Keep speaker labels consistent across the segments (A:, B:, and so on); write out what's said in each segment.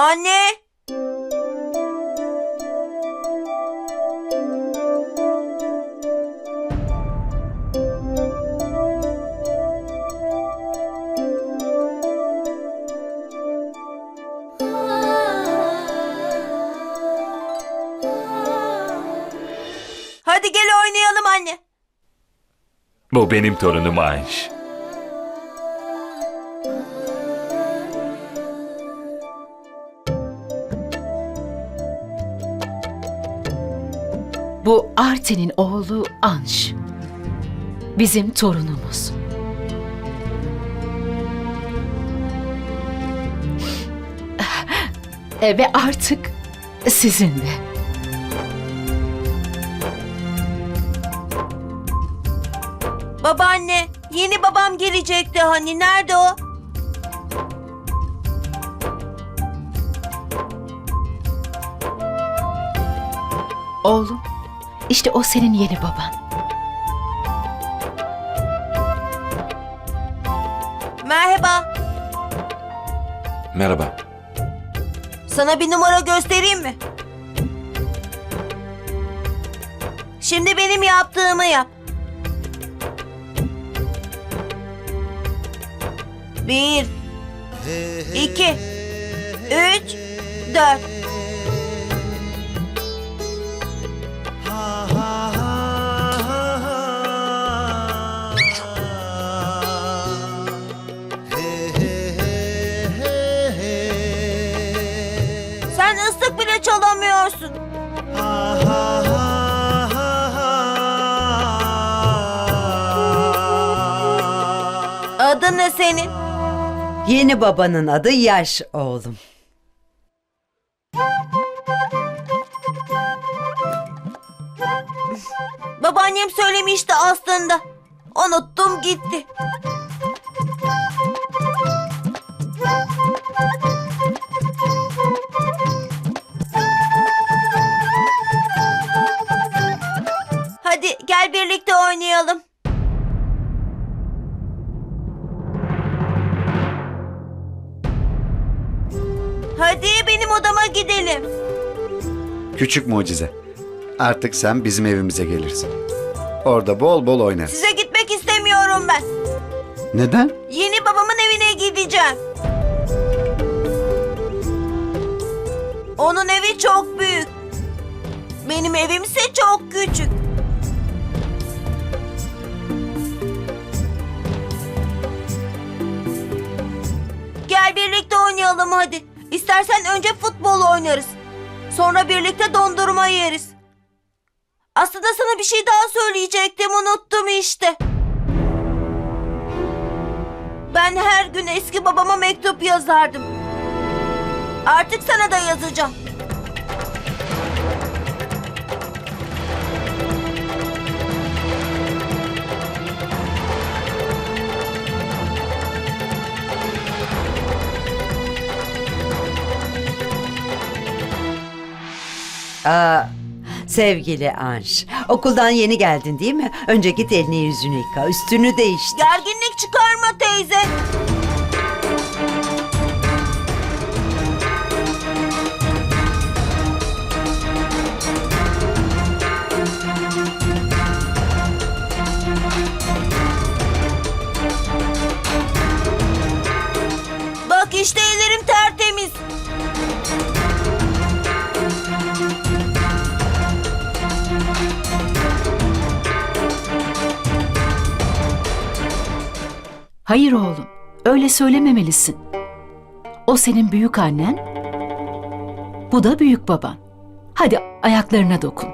A: Anne! Hadi gel oynayalım anne.
B: Bu benim torunum Ayş.
C: Bu Artin'in oğlu Anş. Bizim torunumuz. E, Ve artık sizin de.
A: Babaanne, yeni babam gelecekti hani. Nerede o?
C: Oğlum, işte o senin yeni baban.
A: Merhaba.
D: Merhaba.
A: Sana bir numara göstereyim mi? Şimdi benim yaptığımı yap. Bir, iki, üç, dört. Sen ıslık bile çalamıyorsun. Adın ne senin?
E: Yeni babanın adı Yaş oğlum.
A: Babaannem söylemişti aslında. Unuttum gitti.
F: Küçük mucize. Artık sen bizim evimize gelirsin. Orada bol bol oynarız.
A: Size gitmek istemiyorum ben.
F: Neden?
A: Yeni babamın evine gideceğim. Onun evi çok büyük. Benim evimse çok küçük. Gel birlikte oynayalım hadi. İstersen önce futbol oynarız. Sonra birlikte dondurma yeriz. Aslında sana bir şey daha söyleyecektim unuttum işte. Ben her gün eski babama mektup yazardım. Artık sana da yazacağım.
E: Aa, sevgili Anş, okuldan yeni geldin değil mi? Önce git elini yüzünü yıka, üstünü değiştir.
A: Gerginlik çıkarma teyze.
C: Hayır oğlum, öyle söylememelisin. O senin büyük annen, bu da büyük baban. Hadi ayaklarına dokun.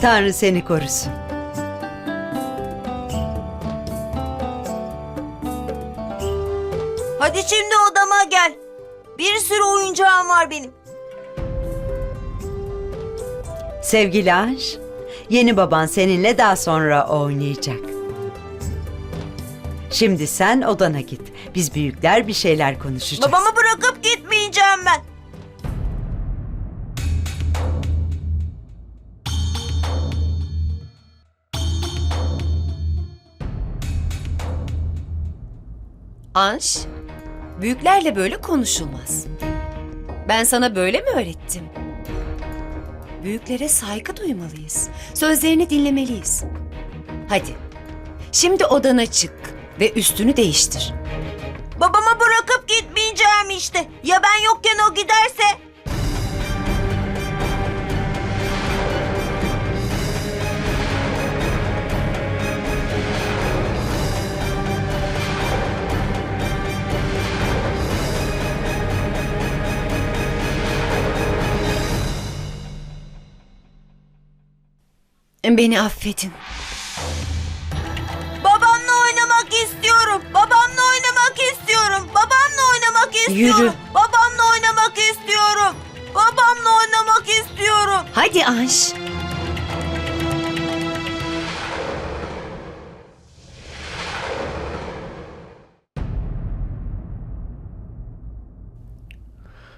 E: Tanrı seni korusun.
A: Hadi şimdi odama gel. Bir sürü oyuncağım var benim.
E: Sevgili Anş, yeni baban seninle daha sonra oynayacak. Şimdi sen odana git. Biz büyükler bir şeyler konuşacağız.
A: Babamı bırakıp gitmeyeceğim ben.
G: Anş,
D: Büyüklerle böyle konuşulmaz. Ben sana böyle mi öğrettim? Büyüklere saygı duymalıyız. Sözlerini dinlemeliyiz. Hadi. Şimdi odana çık ve üstünü değiştir.
A: Babama bırakıp gitmeyeceğim işte. Ya ben yokken o giderse?
D: Beni affedin.
A: İstiyorum.
D: Yürü.
A: Babamla oynamak istiyorum. Babamla oynamak istiyorum.
D: Hadi Anş.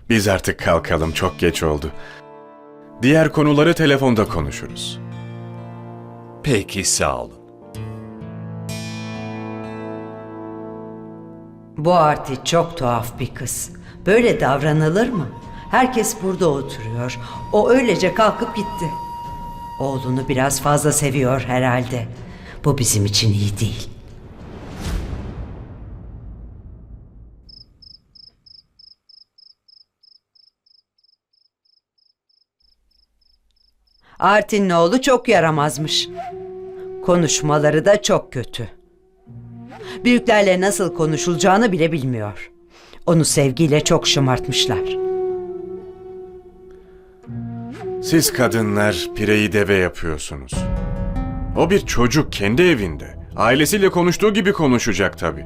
G: Biz artık kalkalım çok geç oldu. Diğer konuları telefonda konuşuruz.
B: Peki sağ olun.
E: Bu Arti çok tuhaf bir kız. Böyle davranılır mı? Herkes burada oturuyor. O öylece kalkıp gitti. Oğlunu biraz fazla seviyor herhalde. Bu bizim için iyi değil. Artin'in oğlu çok yaramazmış. Konuşmaları da çok kötü. Büyüklerle nasıl konuşulacağını bile bilmiyor. Onu sevgiyle çok şımartmışlar.
G: Siz kadınlar pireyi deve yapıyorsunuz. O bir çocuk kendi evinde. Ailesiyle konuştuğu gibi konuşacak tabii.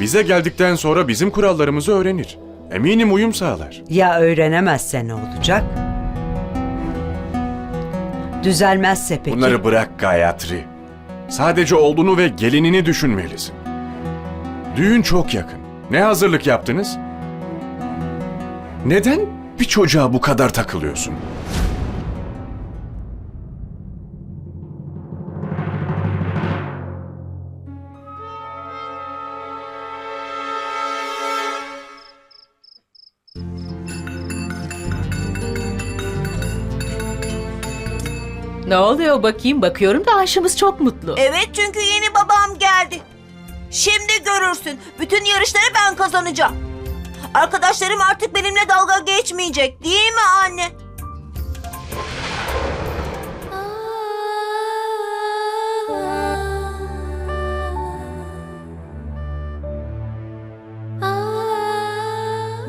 G: Bize geldikten sonra bizim kurallarımızı öğrenir. Eminim uyum sağlar.
E: Ya öğrenemezse ne olacak? Düzelmezse peki?
G: Bunları bırak Gayatri. Sadece oğlunu ve gelinini düşünmelisin. Düğün çok yakın. Ne hazırlık yaptınız? Neden bir çocuğa bu kadar takılıyorsun?
C: Ne oluyor bakayım bakıyorum da Ayşemiz çok mutlu.
A: Evet çünkü yeni babam geldi. Şimdi görürsün. Bütün yarışları ben kazanacağım. Arkadaşlarım artık benimle dalga geçmeyecek. Değil mi anne?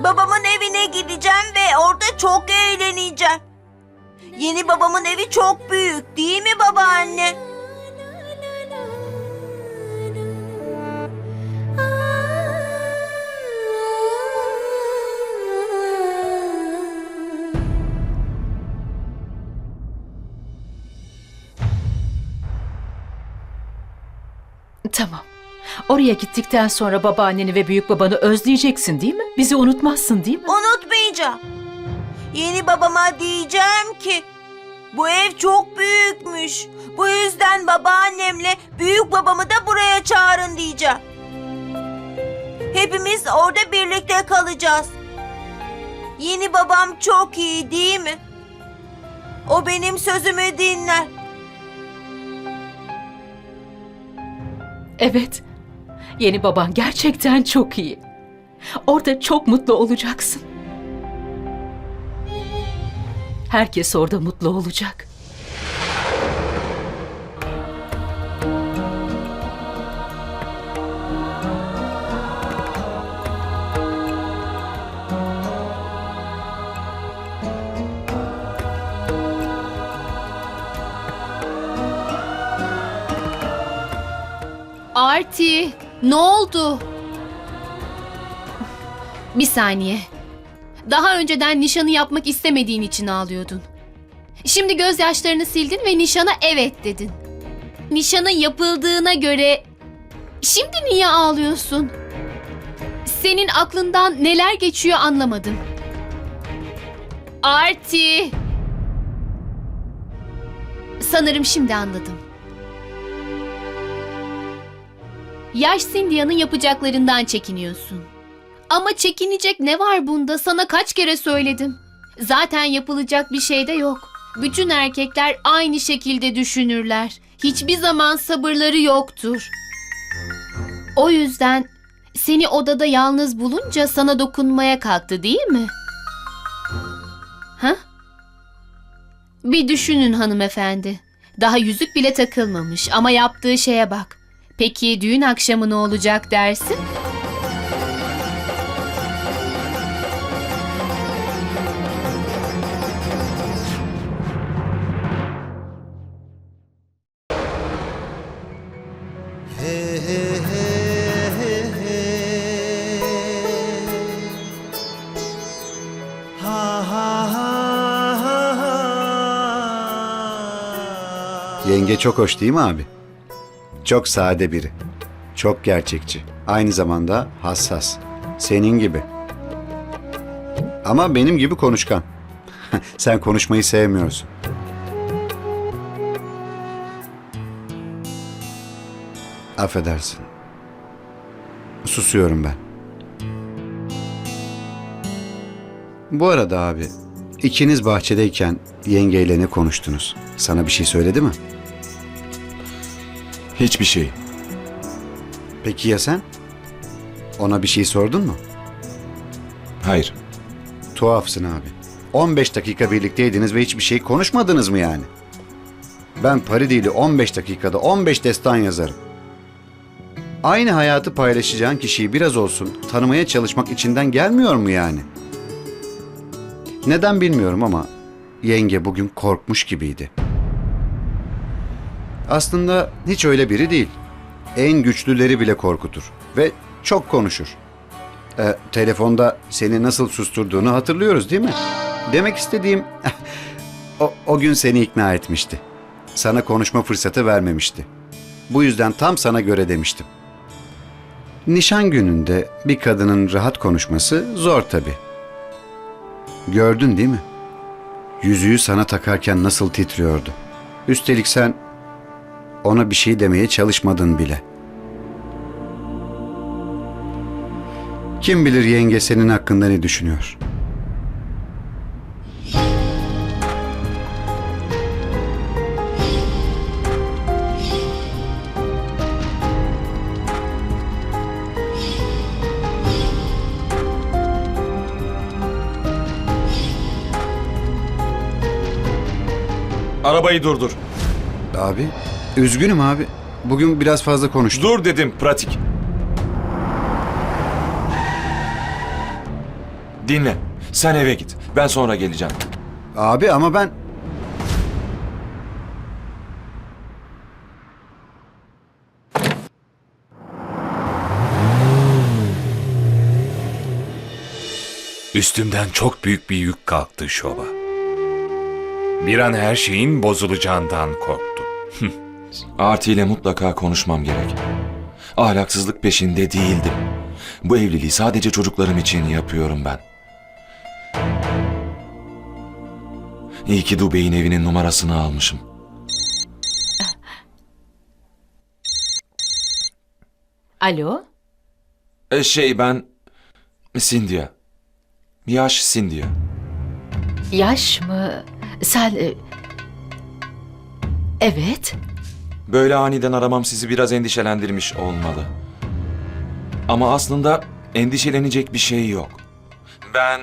A: Babamın evine gideceğim ve orada çok eğleneceğim. Yeni babamın evi çok büyük değil mi babaanne?
C: Tamam. Oraya gittikten sonra babaanneni ve büyük babanı özleyeceksin değil mi? Bizi unutmazsın değil mi?
A: Unutmayacağım. Yeni babama diyeceğim ki bu ev çok büyükmüş. Bu yüzden babaannemle büyük babamı da buraya çağırın diyeceğim. Hepimiz orada birlikte kalacağız. Yeni babam çok iyi değil mi? O benim sözümü dinler.
C: Evet. Yeni baban gerçekten çok iyi. Orada çok mutlu olacaksın. Herkes orada mutlu olacak.
H: Arti, ne oldu? Bir saniye. Daha önceden nişanı yapmak istemediğin için ağlıyordun. Şimdi gözyaşlarını sildin ve nişana evet dedin. Nişanın yapıldığına göre şimdi niye ağlıyorsun? Senin aklından neler geçiyor anlamadım. Arti. Sanırım şimdi anladım. Yaş Cynthia'nın yapacaklarından çekiniyorsun. Ama çekinecek ne var bunda? Sana kaç kere söyledim. Zaten yapılacak bir şey de yok. Bütün erkekler aynı şekilde düşünürler. Hiçbir zaman sabırları yoktur. O yüzden seni odada yalnız bulunca sana dokunmaya kalktı değil mi? Ha? Bir düşünün hanımefendi. Daha yüzük bile takılmamış ama yaptığı şeye bak. Peki düğün akşamı ne olacak dersin?
F: Yenge çok hoş değil mi abi? Çok sade biri. Çok gerçekçi. Aynı zamanda hassas. Senin gibi. Ama benim gibi konuşkan. Sen konuşmayı sevmiyorsun. Affedersin. Susuyorum ben. Bu arada abi, ikiniz bahçedeyken yengeyle ne konuştunuz? Sana bir şey söyledi mi?
G: Hiçbir şey.
F: Peki ya sen? Ona bir şey sordun mu?
G: Hayır.
F: Tuhafsın abi. 15 dakika birlikteydiniz ve hiçbir şey konuşmadınız mı yani? Ben Paridili 15 dakikada 15 destan yazarım. Aynı hayatı paylaşacağın kişiyi biraz olsun tanımaya çalışmak içinden gelmiyor mu yani? Neden bilmiyorum ama yenge bugün korkmuş gibiydi. Aslında hiç öyle biri değil. En güçlüleri bile korkutur ve çok konuşur. E, telefonda seni nasıl susturduğunu hatırlıyoruz değil mi? Demek istediğim o, o gün seni ikna etmişti. Sana konuşma fırsatı vermemişti. Bu yüzden tam sana göre demiştim. Nişan gününde bir kadının rahat konuşması zor tabii. Gördün değil mi? Yüzüğü sana takarken nasıl titriyordu. Üstelik sen ona bir şey demeye çalışmadın bile. Kim bilir yenge senin hakkında ne düşünüyor?
I: Arabayı durdur.
F: Abi, üzgünüm abi. Bugün biraz fazla konuştum.
I: Dur dedim pratik. Dinle. Sen eve git. Ben sonra geleceğim.
F: Abi ama ben...
B: Üstümden çok büyük bir yük kalktı şova. Bir an her şeyin bozulacağından korktum.
I: Arti ile mutlaka konuşmam gerek. Ahlaksızlık peşinde değildim. Bu evliliği sadece çocuklarım için yapıyorum ben. İyi ki Dubey'in evinin numarasını almışım.
C: Alo?
I: E şey ben... Cynthia. Yaş Cynthia.
C: Yaş mı? Sen... e, Evet.
I: Böyle aniden aramam sizi biraz endişelendirmiş olmalı. Ama aslında endişelenecek bir şey yok. Ben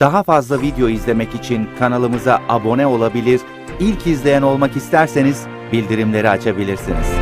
J: Daha fazla video izlemek için kanalımıza abone olabilir, ilk izleyen olmak isterseniz bildirimleri açabilirsiniz.